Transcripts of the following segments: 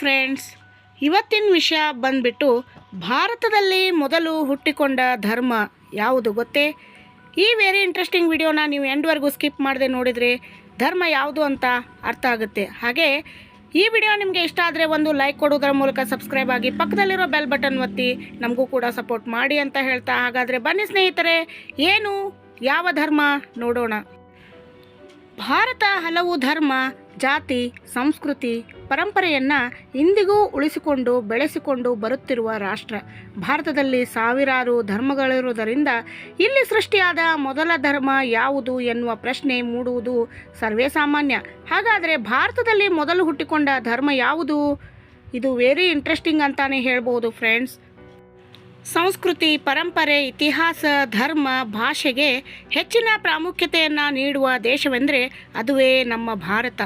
Friends ಇವತ್ತಿನ ವಿಷಯ ಬಂದ್ಬಿಟ್ಟು ಭಾರತದಲ್ಲಿ ಮೊದಲು ಹುಟ್ಟಿಕೊಂಡ ಧರ್ಮ ಯಾವುದು ಗೊತ್ತೇ? ಈ ವೆರಿ ಇಂಟ್ರೆಸ್ಟಿಂಗ್ ವಿಡಿಯೋನ ನೀವು ಎಂಡ್ವರೆಗೂ ಸ್ಕಿಪ್ ಮಾಡದೆ ನೋಡಿದರೆ ಧರ್ಮ ಯಾವುದು ಅಂತ ಅರ್ಥ ಆಗುತ್ತೆ. ಹಾಗೆ ಈ ವಿಡಿಯೋ ನಿಮಗೆ ಇಷ್ಟ ಆದರೆ ಒಂದು ಲೈಕ್ ಕೊಡೋದರ ಮೂಲಕ ಸಬ್ಸ್ಕ್ರೈಬ್ ಆಗಿ ಪಕ್ಕದಲ್ಲಿರೋ ಬೆಲ್ ಬಟನ್ ಒತ್ತಿ ನಮಗೂ ಕೂಡ ಸಪೋರ್ಟ್ ಮಾಡಿ ಅಂತ ಹೇಳ್ತಾ ಹಾಗಾದರೆ ಬನ್ನಿ ಸ್ನೇಹಿತರೆ, ಏನು ಯಾವ ಧರ್ಮ ನೋಡೋಣ. ಭಾರತ ಹಲವು ಧರ್ಮ, ಜಾತಿ, ಸಂಸ್ಕೃತಿ, ಪರಂಪರೆಯನ್ನು ಇಂದಿಗೂ ಉಳಿಸಿಕೊಂಡು ಬೆಳೆಸಿಕೊಂಡು ಬರುತ್ತಿರುವ ರಾಷ್ಟ್ರ. ಭಾರತದಲ್ಲಿ ಸಾವಿರಾರು ಧರ್ಮಗಳಿರುವುದರಿಂದ ಇಲ್ಲಿ ಸೃಷ್ಟಿಯಾದ ಮೊದಲ ಧರ್ಮ ಯಾವುದು ಎನ್ನುವ ಪ್ರಶ್ನೆ ಮೂಡುವುದು ಸರ್ವೇ ಸಾಮಾನ್ಯ ಹಾಗಾದರೆ ಭಾರತದಲ್ಲಿ ಮೊದಲು ಹುಟ್ಟಿಕೊಂಡ ಧರ್ಮ ಯಾವುದು? ಇದು ವೆರಿ ಇಂಟ್ರೆಸ್ಟಿಂಗ್ ಅಂತಾನೆ ಹೇಳ್ಬೋದು ಫ್ರೆಂಡ್ಸ್ ಸಂಸ್ಕೃತಿ, ಪರಂಪರೆ, ಇತಿಹಾಸ, ಧರ್ಮ, ಭಾಷೆಗೆ ಹೆಚ್ಚಿನ ಪ್ರಾಮುಖ್ಯತೆಯನ್ನು ನೀಡುವ ದೇಶವೆಂದರೆ ಅದುವೇ ನಮ್ಮ ಭಾರತ.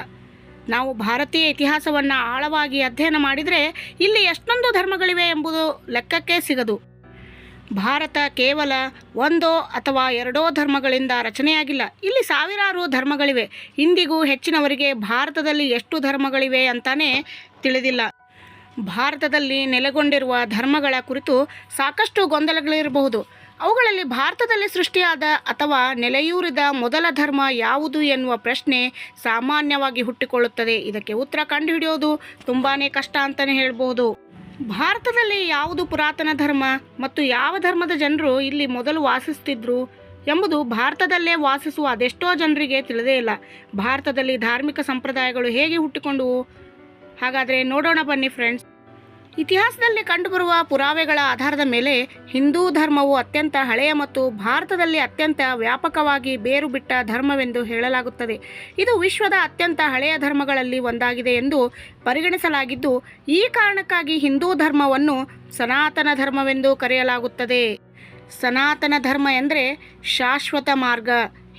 ನಾವು ಭಾರತೀಯ ಇತಿಹಾಸವನ್ನು ಆಳವಾಗಿ ಅಧ್ಯಯನ ಮಾಡಿದರೆ ಇಲ್ಲಿ ಎಷ್ಟೊಂದು ಧರ್ಮಗಳಿವೆ ಎಂಬುದು ಲೆಕ್ಕಕ್ಕೆ ಸಿಗದು. ಭಾರತ ಕೇವಲ ಒಂದೋ ಅಥವಾ ಎರಡೋ ಧರ್ಮಗಳಿಂದ ರಚನೆಯಾಗಿಲ್ಲ. ಇಲ್ಲಿ ಸಾವಿರಾರು ಧರ್ಮಗಳಿವೆ. ಇಂದಿಗೂ ಹೆಚ್ಚಿನವರಿಗೆ ಭಾರತದಲ್ಲಿ ಎಷ್ಟು ಧರ್ಮಗಳಿವೆ ಅಂತಾನೆ ತಿಳಿದಿಲ್ಲ. ಭಾರತದಲ್ಲಿ ನೆಲೆಗೊಂಡಿರುವ ಧರ್ಮಗಳ ಕುರಿತು ಸಾಕಷ್ಟು ಗೊಂದಲಗಳಿರಬಹುದು. ಅವುಗಳಲ್ಲಿ ಭಾರತದಲ್ಲಿ ಸೃಷ್ಟಿಯಾದ ಅಥವಾ ನೆಲೆಯೂರಿದ ಮೊದಲ ಧರ್ಮ ಯಾವುದು ಎನ್ನುವ ಪ್ರಶ್ನೆ ಸಾಮಾನ್ಯವಾಗಿ ಹುಟ್ಟಿಕೊಳ್ಳುತ್ತದೆ. ಇದಕ್ಕೆ ಉತ್ತರ ಕಂಡುಹಿಡಿಯೋದು ತುಂಬಾ ಕಷ್ಟ ಅಂತಲೇ ಹೇಳ್ಬೋದು ಭಾರತದಲ್ಲಿ ಯಾವುದು ಪುರಾತನ ಧರ್ಮ ಮತ್ತು ಯಾವ ಧರ್ಮದ ಜನರು ಇಲ್ಲಿ ಮೊದಲು ವಾಸಿಸ್ತಿದ್ರು ಎಂಬುದು ಭಾರತದಲ್ಲೇ ವಾಸಿಸುವ ಅದೆಷ್ಟೋ ಜನರಿಗೆ ತಿಳಿದೇ ಇಲ್ಲ. ಭಾರತದಲ್ಲಿ ಧಾರ್ಮಿಕ ಸಂಪ್ರದಾಯಗಳು ಹೇಗೆ ಹುಟ್ಟಿಕೊಂಡವು? ಹಾಗಾದರೆ ನೋಡೋಣ ಬನ್ನಿ ಫ್ರೆಂಡ್ಸ್ ಇತಿಹಾಸದಲ್ಲಿ ಕಂಡುಬರುವ ಪುರಾವೆಗಳ ಆಧಾರದ ಮೇಲೆ ಹಿಂದೂ ಧರ್ಮವು ಅತ್ಯಂತ ಹಳೆಯ ಮತ್ತು ಭಾರತದಲ್ಲಿ ಅತ್ಯಂತ ವ್ಯಾಪಕವಾಗಿ ಬೇರು ಬಿಟ್ಟ ಧರ್ಮವೆಂದು ಹೇಳಲಾಗುತ್ತದೆ. ಇದು ವಿಶ್ವದ ಅತ್ಯಂತ ಹಳೆಯ ಧರ್ಮಗಳಲ್ಲಿ ಒಂದಾಗಿದೆ ಎಂದು ಪರಿಗಣಿಸಲಾಗಿದ್ದು, ಈ ಕಾರಣಕ್ಕಾಗಿ ಹಿಂದೂ ಧರ್ಮವನ್ನು ಸನಾತನ ಧರ್ಮವೆಂದು ಕರೆಯಲಾಗುತ್ತದೆ. ಸನಾತನ ಧರ್ಮ ಎಂದರೆ ಶಾಶ್ವತ ಮಾರ್ಗ.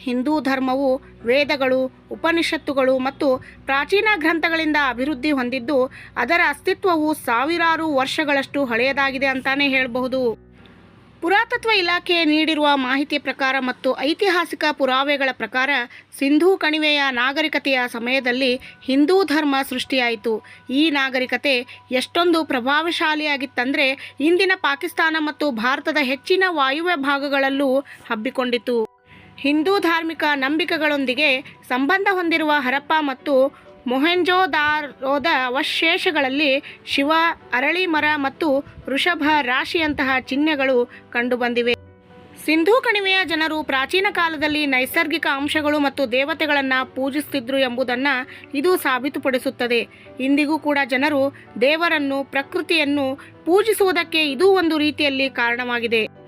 ಹಿಂದೂ ಧರ್ಮವು ವೇದಗಳು, ಉಪನಿಷತ್ತುಗಳು ಮತ್ತು ಪ್ರಾಚೀನ ಗ್ರಂಥಗಳಿಂದ ಅಭಿವೃದ್ಧಿ ಹೊಂದಿದ್ದು, ಅದರ ಅಸ್ತಿತ್ವವು ಸಾವಿರಾರು ವರ್ಷಗಳಷ್ಟು ಹಳೆಯದಾಗಿದೆ ಅಂತಾನೆ ಹೇಳಬಹುದು. ಪುರಾತತ್ವ ಇಲಾಖೆ ನೀಡಿರುವ ಮಾಹಿತಿ ಪ್ರಕಾರ ಮತ್ತು ಐತಿಹಾಸಿಕ ಪುರಾವೆಗಳ ಪ್ರಕಾರ, ಸಿಂಧೂ ಕಣಿವೆಯ ನಾಗರಿಕತೆಯ ಸಮಯದಲ್ಲಿ ಹಿಂದೂ ಧರ್ಮ ಸೃಷ್ಟಿಯಾಯಿತು. ಈ ನಾಗರಿಕತೆ ಎಷ್ಟೊಂದು ಪ್ರಭಾವಶಾಲಿಯಾಗಿತ್ತಂದರೆ, ಇಂದಿನ ಪಾಕಿಸ್ತಾನ ಮತ್ತು ಭಾರತದ ಹೆಚ್ಚಿನ ವಾಯುವ್ಯ ಭಾಗಗಳಲ್ಲೂ ಹಬ್ಬಿಕೊಂಡಿತು ಹಿಂದೂ ಧಾರ್ಮಿಕ ನಂಬಿಕೆಗಳೊಂದಿಗೆ ಸಂಬಂಧ ಹೊಂದಿರುವ ಹರಪ್ಪ ಮತ್ತು ಮೊಹೆಂಜೋದಾರೋದ ಅವಶೇಷಗಳಲ್ಲಿ ಶಿವ, ಅರಳಿ ಮರ ಮತ್ತು ವೃಷಭ ರಾಶಿಯಂತಹ ಚಿಹ್ನೆಗಳು ಕಂಡುಬಂದಿವೆ ಸಿಂಧೂ ಕಣಿವೆಯ ಜನರು ಪ್ರಾಚೀನ ಕಾಲದಲ್ಲಿ ನೈಸರ್ಗಿಕ ಅಂಶಗಳು ಮತ್ತು ದೇವತೆಗಳನ್ನು ಪೂಜಿಸುತ್ತಿದ್ದರು ಎಂಬುದನ್ನು ಇದು ಸಾಬೀತುಪಡಿಸುತ್ತದೆ. ಇಂದಿಗೂ ಕೂಡ ಜನರು ದೇವರನ್ನು, ಪ್ರಕೃತಿಯನ್ನು ಪೂಜಿಸುವುದಕ್ಕೆ ಇದು ಒಂದು ರೀತಿಯಲ್ಲಿ ಕಾರಣವಾಗಿದೆ.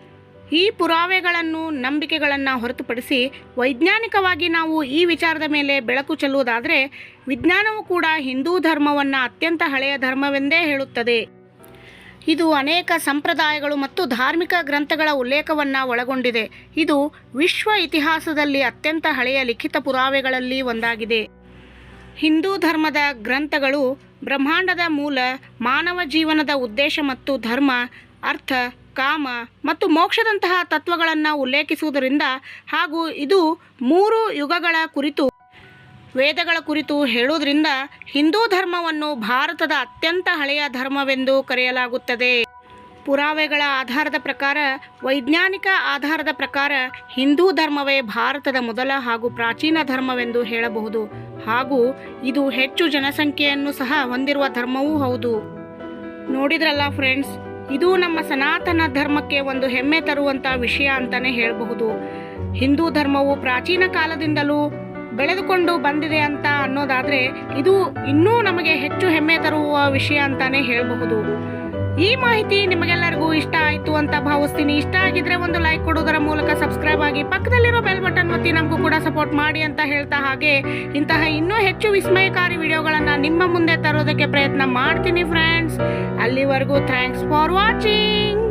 ಈ ಪುರಾವೆಗಳನ್ನು, ನಂಬಿಕೆಗಳನ್ನು ಹೊರತುಪಡಿಸಿ ವೈಜ್ಞಾನಿಕವಾಗಿ ನಾವು ಈ ವಿಚಾರದ ಮೇಲೆ ಬೆಳಕು ಚೆಲ್ಲುವುದಾದರೆ, ವಿಜ್ಞಾನವು ಕೂಡ ಹಿಂದೂ ಧರ್ಮವನ್ನು ಅತ್ಯಂತ ಹಳೆಯ ಧರ್ಮವೆಂದೇ ಹೇಳುತ್ತದೆ. ಇದು ಅನೇಕ ಸಂಪ್ರದಾಯಗಳು ಮತ್ತು ಧಾರ್ಮಿಕ ಗ್ರಂಥಗಳ ಉಲ್ಲೇಖವನ್ನು ಒಳಗೊಂಡಿದೆ. ಇದು ವಿಶ್ವ ಇತಿಹಾಸದಲ್ಲಿ ಅತ್ಯಂತ ಹಳೆಯ ಲಿಖಿತ ಪುರಾವೆಗಳಲ್ಲಿ ಒಂದಾಗಿದೆ. ಹಿಂದೂ ಧರ್ಮದ ಗ್ರಂಥಗಳು ಬ್ರಹ್ಮಾಂಡದ ಮೂಲ, ಮಾನವ ಜೀವನದ ಉದ್ದೇಶ ಮತ್ತು ಧರ್ಮ, ಅರ್ಥ, ಕಾಮ ಮತ್ತು ಮೋಕ್ಷದಂತಹ ತತ್ವಗಳನ್ನು ಉಲ್ಲೇಖಿಸುವುದರಿಂದ ಹಾಗೂ ಇದು ಮೂರು ಯುಗಗಳ ಕುರಿತು, ವೇದಗಳ ಕುರಿತು ಹೇಳುವುದರಿಂದ ಹಿಂದೂ ಧರ್ಮವನ್ನು ಭಾರತದ ಅತ್ಯಂತ ಹಳೆಯ ಧರ್ಮವೆಂದು ಕರೆಯಲಾಗುತ್ತದೆ. ಪುರಾವೆಗಳ ಆಧಾರದ ಪ್ರಕಾರ, ವೈಜ್ಞಾನಿಕ ಆಧಾರದ ಪ್ರಕಾರ ಹಿಂದೂ ಧರ್ಮವೇ ಭಾರತದ ಮೊದಲ ಹಾಗೂ ಪ್ರಾಚೀನ ಧರ್ಮವೆಂದು ಹೇಳಬಹುದು. ಹಾಗೂ ಇದು ಹೆಚ್ಚು ಜನಸಂಖ್ಯೆಯನ್ನು ಸಹ ಹೊಂದಿರುವ ಧರ್ಮವೂ ಹೌದು. ನೋಡಿದ್ರಲ್ಲ ಫ್ರೆಂಡ್ಸ್ ಇದು ನಮ್ಮ ಸನಾತನ ಧರ್ಮಕ್ಕೆ ಒಂದು ಹೆಮ್ಮೆ ತರುವಂಥ ವಿಷಯ ಅಂತಲೇ ಹೇಳಬಹುದು. ಹಿಂದೂ ಧರ್ಮವು ಪ್ರಾಚೀನ ಕಾಲದಿಂದಲೂ ಬೆಳೆದುಕೊಂಡು ಬಂದಿದೆ ಅಂತ ಅನ್ನೋದಾದರೆ ಇದು ಇನ್ನೂ ನಮಗೆ ಹೆಚ್ಚು ಹೆಮ್ಮೆ ತರುವ ವಿಷಯ ಅಂತಾನೆ ಹೇಳಬಹುದು. ಈ ಮಾಹಿತಿ ನಿಮಗೆಲ್ಲರಿಗೂ ಇಷ್ಟ ಆಯಿತು ಅಂತ ಭಾವಿಸ್ತೀನಿ. ಇಷ್ಟ ಆಗಿದ್ರೆ ಒಂದು ಲೈಕ್ ಕೊಡೋದರ ಮೂಲಕ ಸಬ್ಸ್ಕ್ರೈಬ್ ಆಗಿ ಪಕ್ಕದಲ್ಲಿರೋ ಬೆಲ್ ಬಟನ್ ಒತ್ತಿ ನಮಗೂ ಕೂಡ ಸಪೋರ್ಟ್ ಮಾಡಿ ಅಂತ ಹೇಳ್ತಾ ಹಾಗೆ ಇಂತಹ ಇನ್ನೂ ಹೆಚ್ಚು ವಿಸ್ಮಯಕಾರಿ ವಿಡಿಯೋಗಳನ್ನು ನಿಮ್ಮ ಮುಂದೆ ತರೋದಕ್ಕೆ ಪ್ರಯತ್ನ ಮಾಡ್ತೀನಿ ಫ್ರೆಂಡ್ಸ್ ಅಲ್ಲಿವರೆಗೂ ಥ್ಯಾಂಕ್ಸ್ ಫಾರ್ ವಾಚಿಂಗ್